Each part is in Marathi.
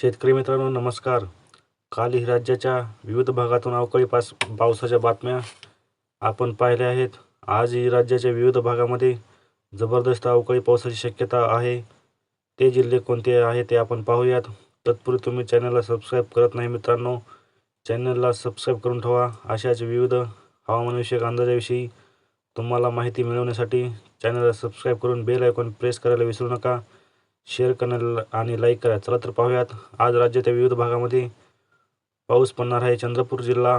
शेतकरी मित्रांनो नमस्कार. काल ही राज्याच्या विविध भागातून अवकाळी पास पावसाच्या बातम्या आपण पाहिल्या आहेत. आज ही राज्याच्या विविध भागामध्ये जबरदस्त अवकाळी पावसाची शक्यता आहे. ते जिल्हे कोणते आहे ते आपण पाहूयात. तत्पूर्वी तुम्ही चॅनलला सबस्क्राईब करत नाही मित्रांनो चॅनलला सबस्क्राईब करून ठेवा. अशाच विविध हवामानविषयक अंदाजाविषयी तुम्हाला माहिती मिळवण्यासाठी चॅनलला सबस्क्राईब करून बेल आयकॉन प्रेस करायला विसरू नका. शेअर करायला आणि लाईक करा. चला तर पाहूयात. आज राज्याच्या विविध भागामध्ये पाऊस पडणार आहे. चंद्रपूर जिल्हा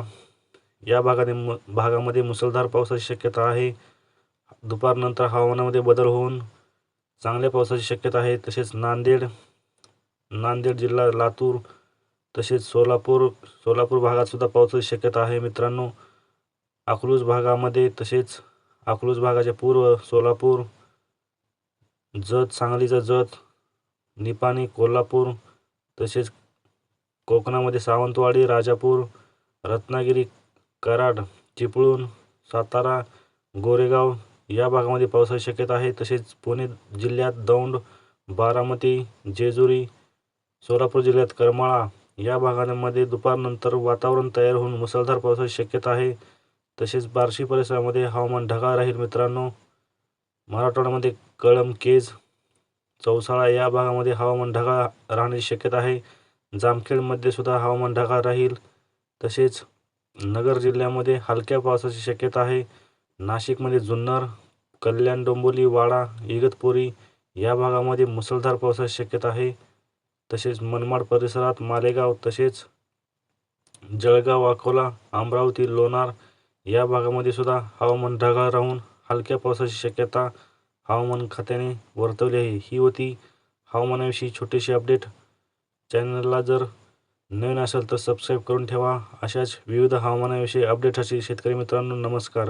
या भागाने मु भागामध्ये मुसळधार पावसाची शक्यता आहे. दुपारनंतर हवामानामध्ये बदल होऊन चांगल्या पावसाची शक्यता आहे. तसेच नांदेड नांदेड जिल्हा लातूर तसेच सोलापूर सोलापूर भागातसुद्धा पावसाची शक्यता आहे. मित्रांनो अकलूज भागामध्ये तसेच अकलूज भागाच्या पूर्व सोलापूर जत सांगलीचं जत निपाणी कोल्हापूर तसेच कोकणामध्ये सावंतवाडी राजापूर रत्नागिरी कराड चिपळूण सातारा गोरेगाव या भागामध्ये पावसाची शक्यता आहे. तसेच पुणे जिल्ह्यात दौंड बारामती जेजुरी सोलापूर जिल्ह्यात करमाळा या भागांमध्ये दुपारनंतर वातावरण तयार होऊन मुसळधार पावसाची शक्यता आहे. तसेच बार्शी परिसरामध्ये हवामान ढगाळ राहील मित्रांनो. मराठवाड्यामध्ये कळम केज चौसाळा या भागामध्ये हवामान ढगाळ राहण्याची शक्यता आहे. जामखेडमध्ये सुद्धा हवामान ढगाळ राहील. तसेच नगर जिल्ह्यामध्ये हलक्या पावसाची शक्यता आहे. नाशिकमध्ये जुन्नर कल्याण डोंबोली वाडा इगतपुरी या भागामध्ये मुसळधार पावसाची शक्यता आहे. तसेच मनमाड परिसरात मालेगाव तसेच जळगाव अकोला अमरावती लोणार या भागामध्ये सुद्धा हवामान ढगाळ राहून हलक्या पावसाची शक्यता हवामान खात्याने वर्तवली आहे. ही होती हवामानाविषयी छोटीशी अपडेट. चॅनलला जर नवीन असेल तर सबस्क्राईब करून ठेवा. अशाच विविध हवामानाविषयी अपडेटसाठी शेतकरी मित्रांनो नमस्कार.